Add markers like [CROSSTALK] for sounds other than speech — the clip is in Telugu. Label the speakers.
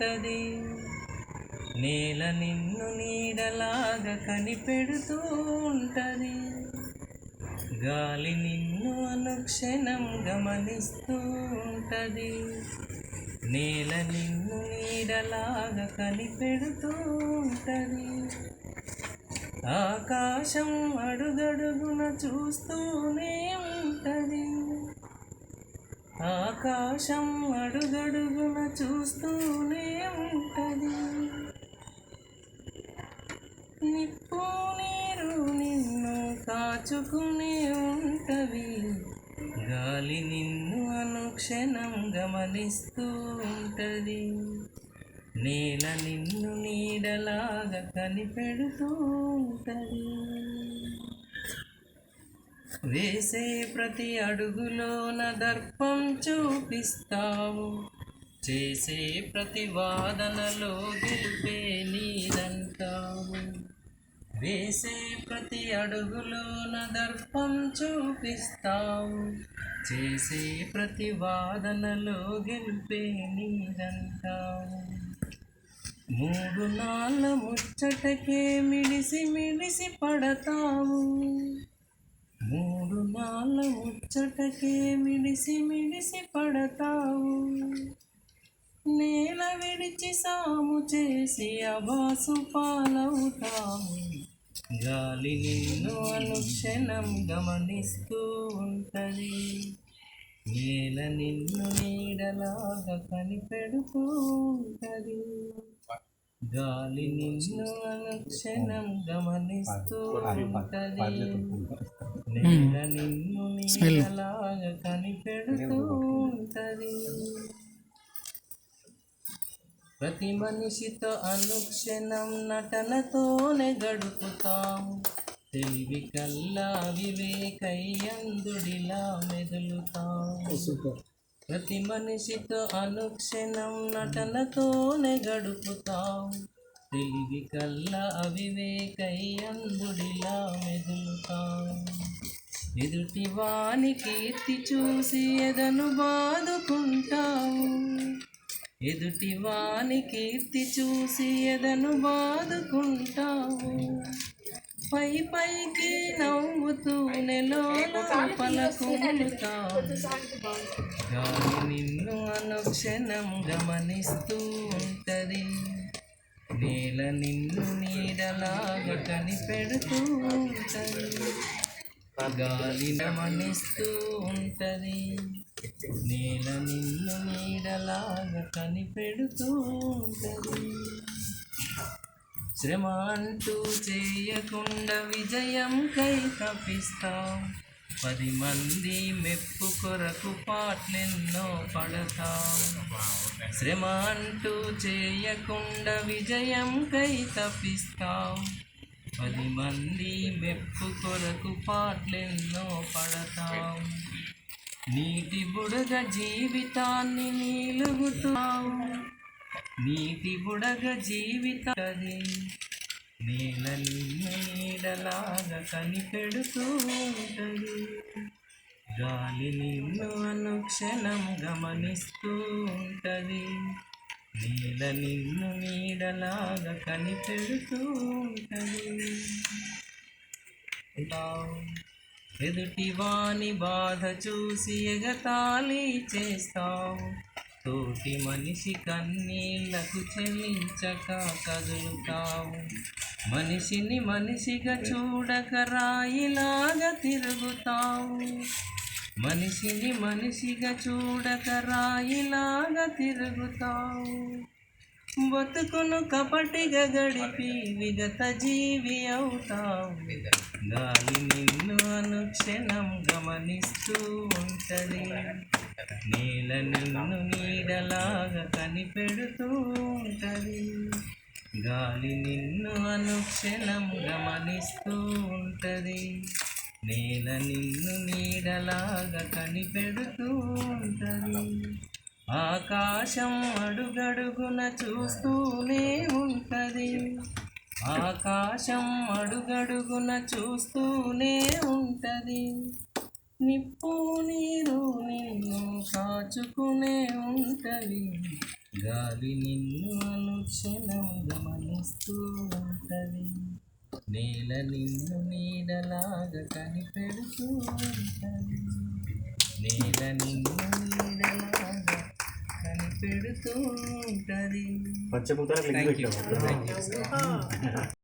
Speaker 1: ఉంటది నేల నిన్ను నీడలాగా కనిపెడుతూ ఉంటది గాలి నిన్ను అనుక్షణం గమనిస్తూ ఉంటది నేల నిన్ను నీడలాగా కనిపెడుతూ ఉంటది ఆకాశం అడుగడుగున చూస్తూనే ఉంటది. ఆకాశం అడుగడుగున చూస్తూ కాచుకునే ఉంటవి. గాలి నిన్ను అనుక్షణం గమనిస్తూ ఉంటది. నేల నిన్ను నీడలాగా కనిపెడుతూ ఉంటది. వేసే ప్రతి అడుగులోన దర్పం చూపిస్తావు. చేసే ప్రతి వాదనలో గెలిపే నీదంటావు వేసే ప్రతి అడుగులోన దర్పం చూపిస్తావు. చేసే ప్రతి వాదనలో గెలిపే నీదంటావు మూడు నాళ్ళ ముచ్చటకే మిడిసి మిడిసి పడతావు. మూడు నాళ్ళ ముచ్చటకే మిడిసి మిడిసి పడతావు. నేల విడిచి సాము చేసి అబాసు పాలవుతావు. గాలి నిన్ను అనుక్షణం గమనిస్తూ ఉంటది. నేల నిన్ను నీడలాగా కనిపెడుతూ ఉంటది. గాలి నిన్ను అనుక్షణం గమనిస్తూ ఉంటది. నేల నిన్ను నీడలాగా కనిపెడుతూ ఉంటది. ప్రతి మనిషితో అనుక్షణం నటనతోనే గడుపుతాము తెలివి కల్లా వివేకయ్యందుడిలా మెదులుతాము ప్రతి మనిషితో అనుక్షణం నటనతోనే గడుపుతాం. తెలివి కల్లా అవివేకయ్యందుడిలా మెదులుతాం. ఎదుటి వాని కీర్తి చూసి ఎదను బాదుకుంటావు ఎదుటి వాని కీర్తి చూసి ఎదను బాదుకుంటావు. పై పైకి నవ్వుతూ నెలోపల గాలి నిన్ను అనుక్షణం గమనిస్తూ ఉంటది. నేల నిన్ను నీడలాగా కనిపెడుతూ ఉంటది. గాలి గమనిస్తూ ఉంటది. నేల నిన్ను నీడలాగా కనిపెడుతూ ఉంటది. శ్రమ అంటూ చేయకుండా విజయం కై తప్పిస్తాం. పది మంది మెప్పు కొరకు పాటలెన్నో పడతాం. శ్రమ అంటూ చేయకుండా విజయం కై తప్పిస్తాం. పది మంది మెప్పు కొరకు పాటలెన్నో పడతాం. నీటి బుడగ జీవితాన్ని నీలుగుతావు. నీటి బుడగ జీవితది నేల నిన్ను నీడలాగా కనిపెడుతూ ఉంటది. గాలి నిన్ను అనుక్షణం గమనిస్తూ ఉంటది. నీల నిన్ను నీడలాగా కనిపెడుతూ ఉంటది. ఎదుటివాని బాధ చూసి ఎగతాళి చేస్తావు. తోటి మనిషి కన్నీళ్ళకు చెల్లించక కదులుతావు. మనిషిని మనిషిగా చూడక రాయిలాగా తిరుగుతావు. మనిషిని మనిషిగా చూడక రాయిలాగా తిరుగుతావు. బతుకును కపటిగా గడిపి విగత జీవి అవుతావు. గాలి నిన్ను అనుక్షణం గమనిస్తూ ఉంటది. నేల నిన్ను నీడలాగా కనిపెడుతూ ఉంటది. గాలి నిన్ను అనుక్షణం గమనిస్తూ ఉంటది. నేల నిన్ను నీడలాగా కనిపెడుతూ ఉంటది. ఆకాశం అడుగడుగున చూస్తూనే ఉంటది. ఆకాశం అడుగడుగున చూస్తూనే ఉంటది. నిప్పు నీరు నిన్ను కాచుకునే ఉంటది. గాలి నిన్ను అనుక్షణం గమనిస్తూ ఉంటది. నేల నిన్ను నీడలాగా కనిపెడుతూ ఉంటది. నేల నిన్ను కనిపెడుతూ ఉంటది. [LAUGHS]